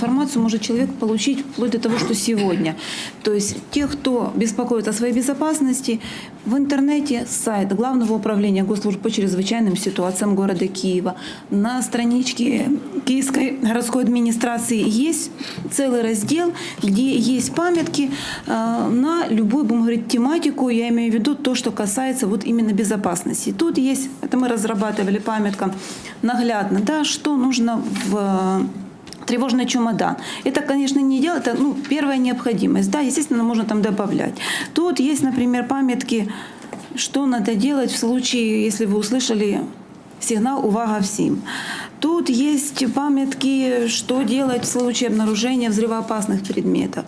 Информацию может человек получить вплоть до того, что сегодня. То есть те, кто беспокоится о своей безопасности, в интернете сайт Главного управления госслужб по чрезвычайным ситуациям города Киева. На страничке Киевской городской администрации есть целый раздел, где есть памятки э, на любую, будем говорить, тематику. Я имею в виду то, что касается вот именно безопасности. Тут есть, это мы разрабатывали памятка наглядно, да, что нужно в тревожный чемодан. Это, конечно, не дело, это ну, первая необходимость. Да, естественно, можно там добавлять. Тут есть, например, памятки, что надо делать в случае, если вы услышали сигнал «Увага всем». Тут есть памятки, что делать в случае обнаружения взрывоопасных предметов.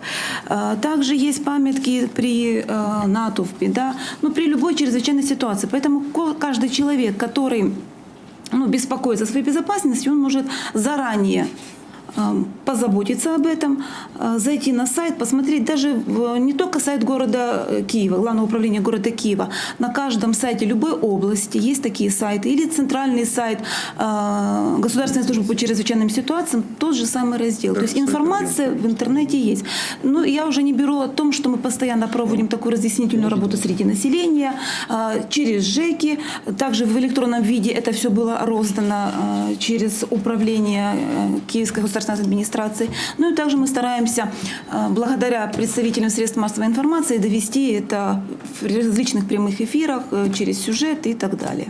А, Также есть памятки при э, натовпе, да, ну, при любой чрезвычайной ситуации. Поэтому каждый человек, который ну, беспокоится о своей безопасности, он может заранее позаботиться об этом, э, зайти на сайт, посмотреть даже не только сайт города э, Киева, Главного управления города Киева, на каждом сайте любой области есть такие сайты, или центральный сайт э, Государственной службы по чрезвычайным ситуациям, тот же самый раздел. То есть информация в интернете есть. Ну, я уже не беру о том, что мы постоянно проводим такую разъяснительную работу среди населения, э, через ЖЭКи, также в электронном виде это все было роздано через управление э, Киевской государственной администрации. Ну и также мы стараемся э, благодаря представителям средств массовой информации довести это в различных прямых эфирах, э, через сюжет и так далее.